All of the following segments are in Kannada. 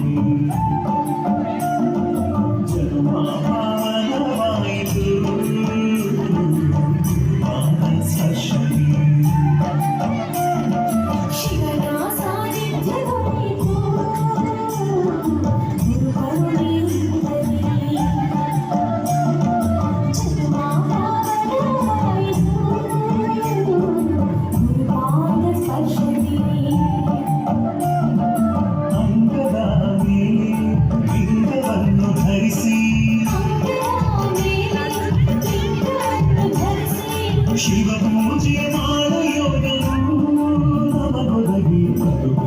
Música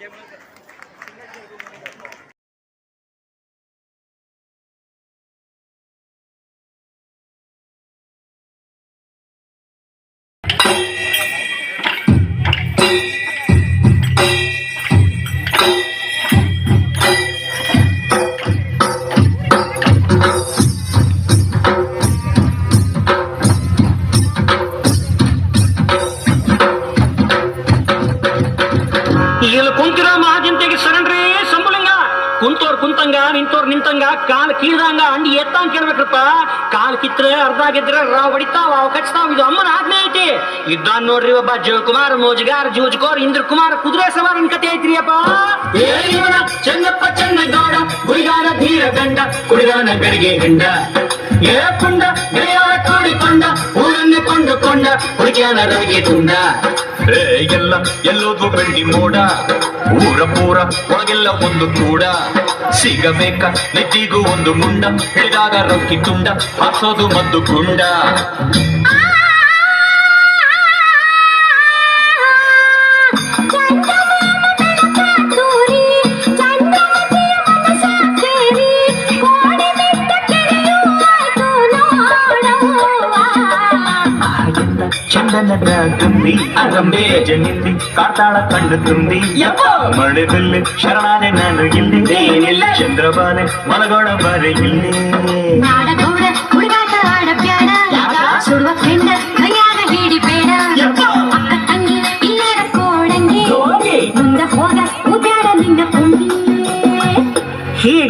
ಇಲ್ಲಿ ನಿಂತಂಗ ಕಾಲು ಕೀಳ್ದಂಗ ಅಂಡಿ ಎತ್ತಂಗ್ ಕೇಳ್ಬೇಕ್ರಪ್ಪ. ಕಾಲ್ ಕಿತ್ರೆ ಅರ್ಧ ಆಗಿದ್ರೆ ರಾವ್ ಹೊಡಿತಾವ ಕಚ್ತಾವ್. ಇದು ಅಮ್ಮನ ಆಜ್ಞೆ ಐತಿ. ಇದ್ದಾನ್ ನೋಡ್ರಿ ಒಬ್ಬ ಜಯಕುಮಾರ್, ಮೋಜಗಾರ್ ಜೂಜ್ಕೋರ್ ಇಂದ್ರ ಕುಮಾರ್ ಕುದುರೆ ಸವಾರಿನ ಕತೆ ಐತ್ರಿ ಅಪ್ಪ. ಚೆನ್ನಪ್ಪ ಚನ್ನಗೌಡ ಗುರಿಗಾನ ಧೀರ ಗಂಡ ಕುಡಿಗಾನ ಬೆಳಗ್ಗೆ ಗಂಡ. ಏ ಕುಂಡ ಗೆಳೆಯರ ಕೂಡಿಕೊಂಡ, ಊರನ್ನು ಕೊಂಡುಕೊಂಡ, ಹುಡುಗಿಯನ ರವಿಗೆ ತುಂಡ. ಏ ಎಲ್ಲ ಎಲ್ಲೋದು ಬೆಳ್ಳಿ ಮೋಡ. ಊರ ಪೂರ ಒಳಗೆಲ್ಲ ಒಂದು ಕೂಡ. ಸಿಗಬೇಕ? ನೆತ್ತಿಗೂ ಒಂದು ಮುಂಡ ಹಿಡಿದಾಗ ರೊಕ್ಕಿ ತುಂಡ. ಹಾಸೋದು ಮದ್ದು ಗುಂಡ. ಆಯನ್ನ ಚಂದನದ ತುಂಬಿ ಅರಂಬೆ ಜನಿಂದಿ ಕಾತಾಳ ಕಣ್ಣು ತುಂಬಿ ಮಳೆದಲ್ಲಿ ಶರಣಾನೆ ನಾನು ಇಲ್ಲಿ ಏನಿಲ್ಲ ಚಂದ್ರಬಾನೆ ಮಲಗೋಣ ಬರೆ ಇಲ್ಲಿ ನಾಡಗೌಡ ಹುಡುಗಾಟ ಆಡಬ್ಯಾಡ ಸುಡುವ ಕೆಂಡ ಕೈಯಾಗ ಹಿಡಿಬೇಡ ಅಕ್ಕ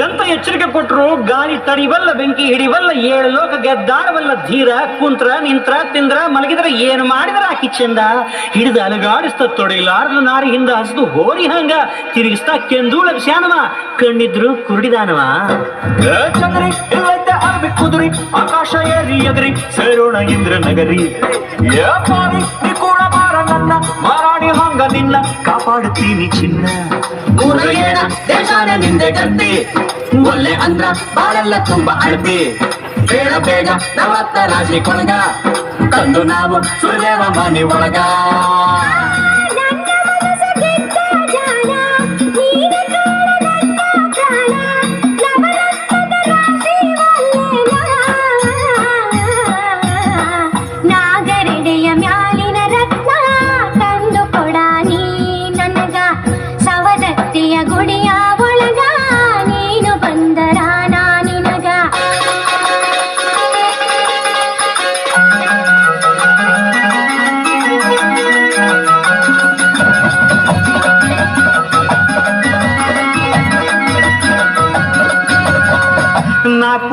ಹೀಗಂತ ಎಚ್ಚರಿಕೆ ಕೊಟ್ಟರು ಗಾಳಿ ತಡಿವಲ್ಲ, ಬೆಂಕಿ ಹಿಡಿವಲ್ಲ, ಏಳು ಲೋಕ ಗೆದ್ದಾಡವಲ್ಲ, ಧೀರ, ಕುಂತ್ರ, ನಿಂತ್ರ, ತಿಂದ್ರ, ಮಲಗಿದ್ರ ಏನು ಮಾಡಿದ್ರ ಆಕಿ ಚಂದ ಹಿಡಿದ ಅಲಗಾಡಿಸ್ತ ತೊಡಗಿಲಾರ್ದ ನಾರಿ ಹಿಂದ ಹಸ್ದು ಹೋರಿ ಹಂಗ, ತಿರುಗಿಸ್ತಾ ಕೆಂದೂಳ ಶಾನವ ಕಣ್ಣಿದ್ರು ಕುರುಡಿದಾನವ. ಕುದುರಿ, ಆಕಾಶ ಏರಿ ಎಗರಿ ಸೇರೋಣ ಇಂದ್ರ ನಗರಿ ಬಾರ ನನ್ನ ಮಾರಾಣಿ ಹಂಗ ನಿನ್ನ ಕಾಪಾಡುತ್ತೀನಿ ಚಿನ್ನ ಊರು ಏನ ದೇಶಾನ ನಿಂದೆ ಗಂತಿ ಒಳ್ಳೆ ಅಂದ್ರ ಬಾಳೆಲ್ಲ ತುಂಬಾ ಅಳ್ತಿ ಬೇಡ ಬೇಗ ನವತ್ತ ರಾಶಿ ಕೊಳಗ ತಂದು ನಾವು ಸುಳ್ದೇವ ಮನೆ ಒಳಗ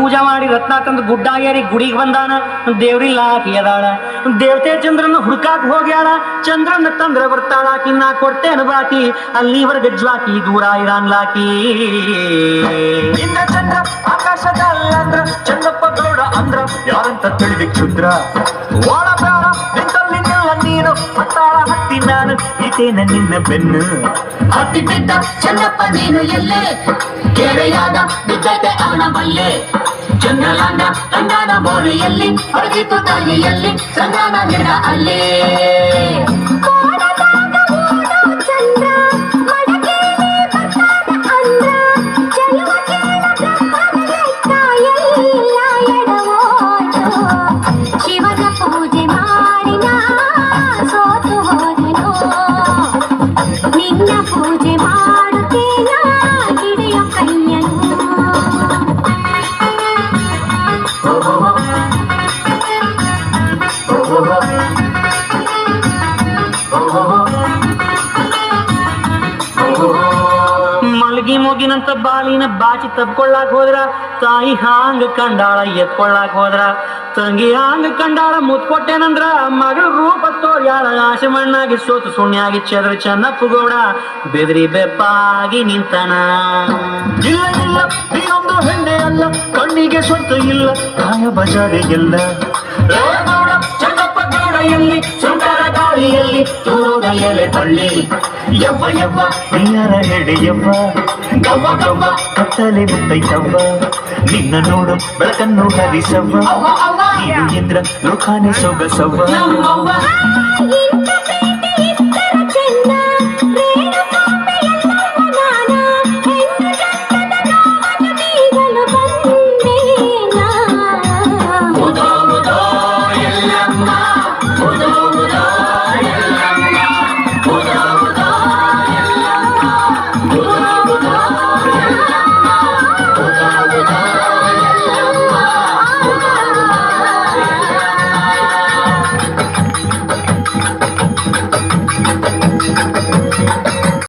ಪೂಜಾ ಮಾಡಿ ರತ್ನ ತಂದು ಗುಡ್ಡ ಏರಿ ಗುಡಿಗೆ ಬಂದಾನ. ದೇವ್ರಿ ಆಕಿ ಅದಾಳ. ದೇವತೆ ಚಂದ್ರನ ಹುಡ್ಕಾಕ್ ಹೋಗ್ಯಾಳ. ಚಂದ್ರನ ತಂದ್ರ ಬರ್ತಾಳ. ಕಿನ್ನ ನಾ ಕೊಡ್ತೇನೆ ಬಾಕಿ. ಅಲ್ಲಿವರೆಗೆ ಜ್ವಾಕಿ ದೂರ ಇರಾನ್ಲಾಕಿ ಇಂದ್ರ ಚಂದ್ರ ಆಕಾಶದಲ್ಲಂದ್ರ ಚಂದ್ರಪ್ಪ ಗೌಡ ಅಂದ್ರ. ಯಾರಂತ ತಿಳಿದಿ ಕ್ಷುದ್ರ ಓಳ ಬೇಡ ನಿಂತಲ್ಲಿ ನಿಲ್ಲ ನೀನು. ಹತ್ತಾಳ ಹತ್ತಿ ನಾನು ಇದೇನ ನಿನ್ನ ಬೆನ್ನು? ಹತ್ತಿ ಬಿದ್ದ ಚಂದಪ್ಪ ನೀನು ಎಲ್ಲೇ? ಕೆರೆಯಾದ ಬಿದ್ದೈತೆ ಅವನ ಬಲ್ಲೆ? ಚಂದ್ರಲಾಂಡ ತಂಗಾನ ಮೋರಿಯಲ್ಲಿ ಹೊರಗಿತು ತಾಯಿಯಲ್ಲಿ ಸಂಧಾನ ಗಿಡ ಅಲ್ಲೇ. ಬಾಚಿ ತಬ್ಕೊಳ್ಳಾಕ್ ಹೋದ್ರ? ತಾಯಿ ಹಾಂಗ ಕಂಡಾಳ, ಎತ್ಕೊಳ್ಳಾಕ್ ಹೋದ್ರ? ತಂಗಿ ಹಾಂಗ ಕಂಡಾಳ, ಮುತ್ಕೊಟ್ಟೇನಂದ್ರ? ಮಗಳ ರೂಪ ತೋರ್ಯಾಳ ಆಶಮಣ್ಣಾಗಿ ಮಣ್ಣಾಗಿ, ಸೋತು ಸುಣ್ಯಾಗಿ, ಚದ್ರ ಚೆನ್ನಪ್ಪ ಗೌಡ. ಬೆದರಿ ಬೆಪ್ಪಾಗಿ ನಿಂತನ. ಇಲ್ಲ ಇಲ್ಲ ಹೆಣ್ಣೆ ಅಲ್ಲ, ಕಣ್ಣಿಗೆ ಸೊತ್ತು ಇಲ್ಲ, ಕಾಯ ಬಜಾರೆ ಎಲ್ಲ ಗೌಡ ಎಲ್ಲಿ ಸುಂದರ ಗಾಳಿಯಲ್ಲಿ ತೂರೋದ ಎಲೆ ತಳ್ಳಿ. ಯವ್ವ ಯವ್ವ ಪ್ರಿಯರ ಹೆಡೆ, ಯವ್ವ. ಗವ್ವ ಗವ್ವ ಕತ್ತಲೆ ಮುತ್ತೈತವ್ವ. ನಿನ್ನ ನೋಡು ಬೆಳಕನ್ನು ಹರಿಸವ್ವ. ಇಂದ್ರ ನೀನು ಲೋಕಾನೆ ಸೊಗಸವ್ವ.